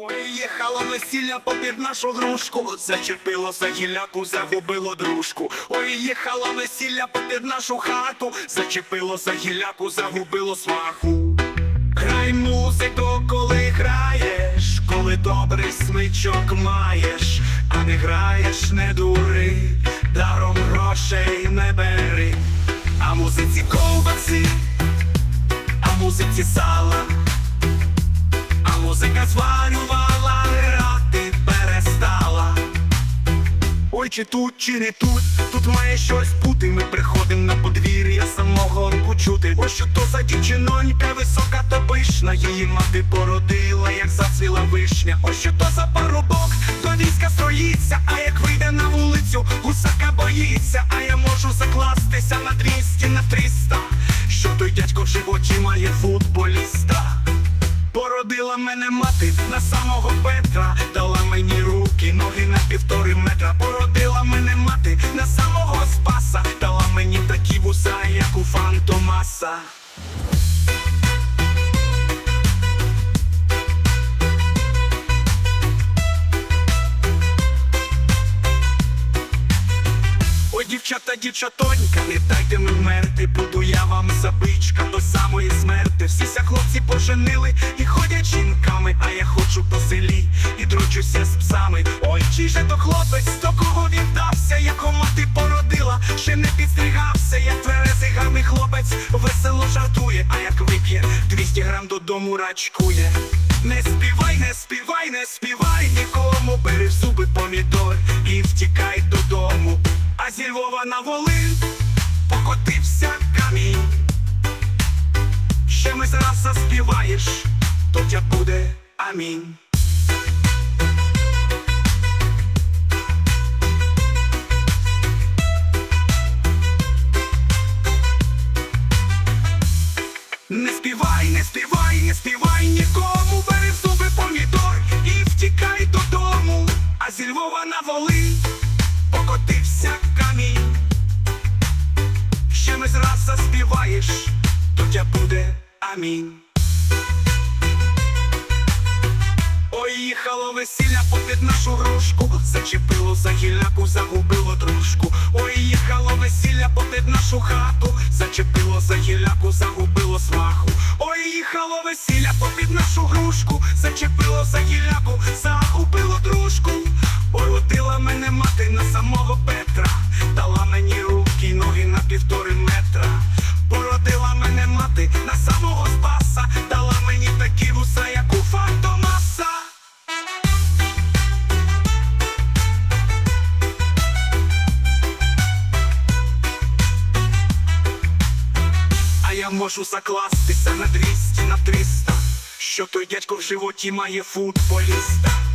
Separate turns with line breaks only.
Ой, їхало весілля попід нашу грушку, зачепило за гілляку, загубило дружку. Ой, їхало весілля попід нашу хату, зачепило за гілляку, загубило смаху. Грай музику, коли граєш, коли добрий смичок маєш, а не граєш, не дури, даром грошей не бери, а музиці ковбаси, а музиці сала. А музика зварювала, чи тут, чи не тут, тут має щось бути. Ми приходим на подвір'я самого почути. Ось що то за дівчинонька висока та пишна. Її мати породила, як зацвіла вишня. Ось що то за парубок, до війська строїться, а як вийде на вулицю, гусака боїться, а я можу закластися на 200, на 300 Що той дядько в животі має футболіста. Породила мене мати на самого Петра, дала мені руки, ноги на півтори метра. Породила мене мати на самого дівчата, дівчатонька, не дайте ми вмерти, буду я вам забичка до самої смерти. Всіся хлопці поженили і ходять жінками, а я ходжу по селі і дрочуся з псами. Ой, чий же то хлопець, до кого віддався, як мати породила, ще не підстригався, як тверезий гарний хлопець, весело жартує, а як вип'є 200 грам додому рачкує. Не співай, не співай, не співай нікому, бери в зуби помідор і втікай додому. А зі Львова на Волин покотився камінь. Ще ми зараз заспіваєш, то тя буде амінь. Не співай, не співай, не співай нікому, бери в зуби помідор і втікай додому. А зі Львова на Волинь покотився камінь. Ще ми раз заспіваєш, то тя буде амінь. Ой, їхало весілля попід нашу грушку, зачепило за гілляку, загубило дружку. Ой, їхало весілля попід нашу хату, зачепило за гілляку, загубило смаху. Ой, їхало весілля попід нашу грушку, зачепило за гілляку, загубило я можу закластися на 200, на 300 Що той дядько в животі має футболіста